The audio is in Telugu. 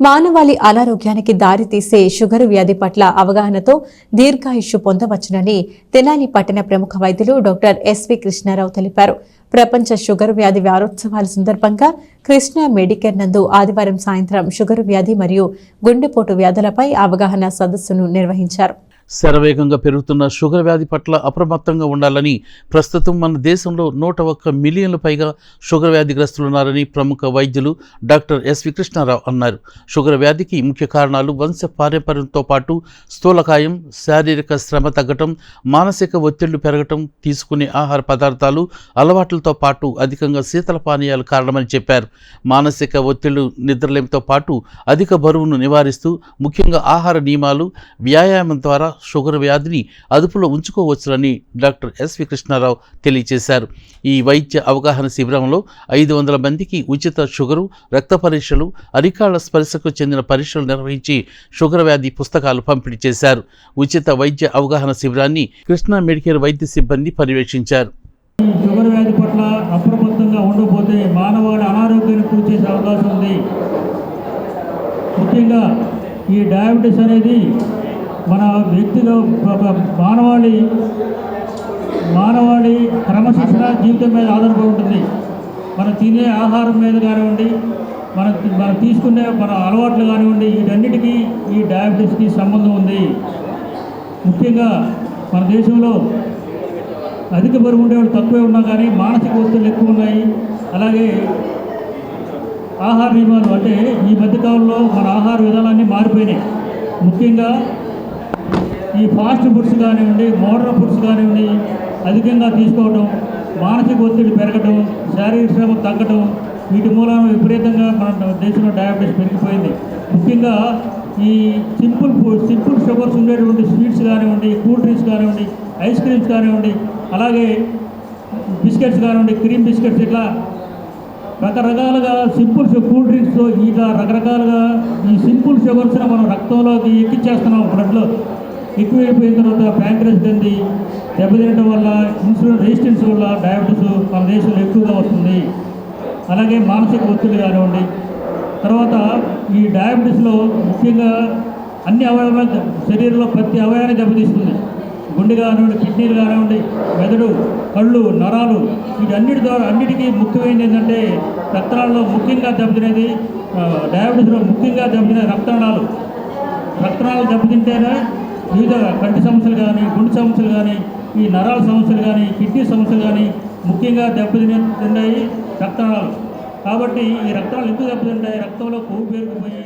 మానవాళి అనారోగ్యానికి దారితీసే షుగర్ వ్యాధి పట్ల అవగాహనతో దీర్ఘాయుష్యు పొందవచ్చునని తెనాలి పట్టణ ప్రముఖ వైద్యులు డాక్టర్ ఎస్వి కృష్ణారావు తెలిపారు. ప్రపంచ షుగర్ వ్యాధి వారోత్సవాల సందర్భంగా కృష్ణ మెడికేర్ నందు ఆదివారం సాయంత్రం షుగర్ వ్యాధి మరియు గుండెపోటు వ్యాధులపై అవగాహన సదస్సును నిర్వహించారు. శరవేగంగా పెరుగుతున్న షుగర్ వ్యాధి పట్ల అప్రమత్తంగా ఉండాలని ప్రస్తుతం మన దేశంలో నూట ఒక్క మిలియన్ల పైగా షుగర్ వ్యాధిగ్రస్తులున్నారని ప్రముఖ వైద్యులు డాక్టర్ ఎస్వి కృష్ణారావు అన్నారు. షుగర్ వ్యాధికి ముఖ్య కారణాలు వంశ పారంపర్యంతో పాటు స్థూలకాయం శారీరక శ్రమ తగ్గటం మానసిక ఒత్తిళ్ళు పెరగటం తీసుకునే ఆహార పదార్థాలు అలవాట్లతో పాటు అధికంగా శీతల పానీయాలు కారణమని చెప్పారు. మానసిక ఒత్తిళ్ళు నిద్రలేమితో పాటు అధిక బరువును నివారిస్తూ ముఖ్యంగా ఆహార నియమాలు వ్యాయామం ద్వారా షుగర్ వ్యాధిని అదుపులో ఉంచుకోవచ్చునని డాక్టర్ ఎస్వి కృష్ణారావు తెలియజేశారు. ఈ వైద్య అవగాహన శిబిరంలో ఐదు వందల మందికి ఉచిత షుగరు రక్త పరీక్షలు అరికాళ్ళ స్పర్శకు చెందిన పరీక్షలు నిర్వహించి షుగర్ వ్యాధి పుస్తకాలు పంపిణీ చేశారు. ఉచిత వైద్య అవగాహన శిబిరాన్ని కృష్ణా మెడికేర్ వైద్య సిబ్బంది పర్యవేక్షించారు. షుగర్ వ్యాధి పట్ల అప్రమత్తంగా ఉండకపోతే మానవాళి అనారోగ్యానికి గురి అవకాశం ఉంది. ముఖ్యంగా ఈ డయాబెటీస్ అనేది మన వ్యక్తిలో మానవాళి మానవాళి క్రమశిక్షణ జీవితం మీద ఆధారపడి ఉంటుంది. మనం తినే ఆహారం మీద కానివ్వండి మన మనం తీసుకునే మన అలవాట్లు కానివ్వండి వీటన్నిటికీ ఈ డయాబెటీస్కి సంబంధం ఉంది. ముఖ్యంగా మన దేశంలో అధిక బరువు ఉండేవాళ్ళు తక్కువే ఉన్నా కానీ మానసిక ఒత్తిళ్ళు ఎక్కువ ఉన్నాయి. అలాగే ఆహార నియమాలు అంటే ఈ మధ్యకాలంలో మన ఆహార విధానాన్ని మారిపోయినాయి. ముఖ్యంగా ఈ ఫాస్ట్ ఫుడ్స్ కానివ్వండి మోడర్న్ ఫుడ్స్ కానివ్వండి అధికంగా తీసుకోవడం మానసిక ఒత్తిడి పెరగడం శారీరక శ్రమ తగ్గడం వీటి మూలాన విపరీతంగా మన దేశంలో డయాబెటీస్ పెరిగిపోయింది. ముఖ్యంగా ఈ సింపుల్ ఫుడ్ సింపుల్ షుగర్స్ ఉండేటువంటి స్వీట్స్ కానివ్వండి కూల్ డ్రింక్స్ కానివ్వండి ఐస్ క్రీమ్స్ కానివ్వండి అలాగే బిస్కెట్స్ కానివ్వండి క్రీమ్ బిస్కెట్స్ ఇట్లా రకరకాలుగా సింపుల్ కూల్ డ్రింక్స్ ఇట్లా రకరకాలుగా ఈ సింపుల్ షుగర్స్ని మనం రక్తంలోకి ఎక్కిచ్చేస్తున్నాం. బ్లడ్లో ఎక్కువైపోయిన తర్వాత ప్యాంక్రస్ గంది దెబ్బతినడం వల్ల ఇన్సులిన్ రెసిస్టెన్స్ వల్ల డయాబెటీస్ మన దేశంలో ఎక్కువగా వస్తుంది. అలాగే మానసిక ఒత్తిడి కానివ్వండి. తర్వాత ఈ డయాబెటీస్లో ముఖ్యంగా అన్ని అవయవ శరీరంలో ప్రతి అవయవాన్ని దెబ్బతీస్తుంది. గుండె కానివ్వండి కిడ్నీలు కానివ్వండి మెదడు కళ్ళు నరాలు వీటన్నిటి ద్వారా అన్నిటికీ ముఖ్యమైనది ఏంటంటే రక్తనాళాల్లో ముఖ్యంగా దెబ్బతినేది డయాబెటీస్లో ముఖ్యంగా దెబ్బతినే రక్తనాళాలు. రక్తనాలు దెబ్బతింటేనే వివిధ కంటి సమస్యలు కానీ గుండె సమస్యలు కానీ ఈ నరాల సమస్యలు కానీ కిడ్నీ సమస్యలు కానీ ముఖ్యంగా దెబ్బతిన్నాయి రక్తనాళాలు. కాబట్టి ఈ రక్తనాలు ఎందుకు దెబ్బతింటాయి? రక్తంలో కొవ్వు పేరుకుపోయి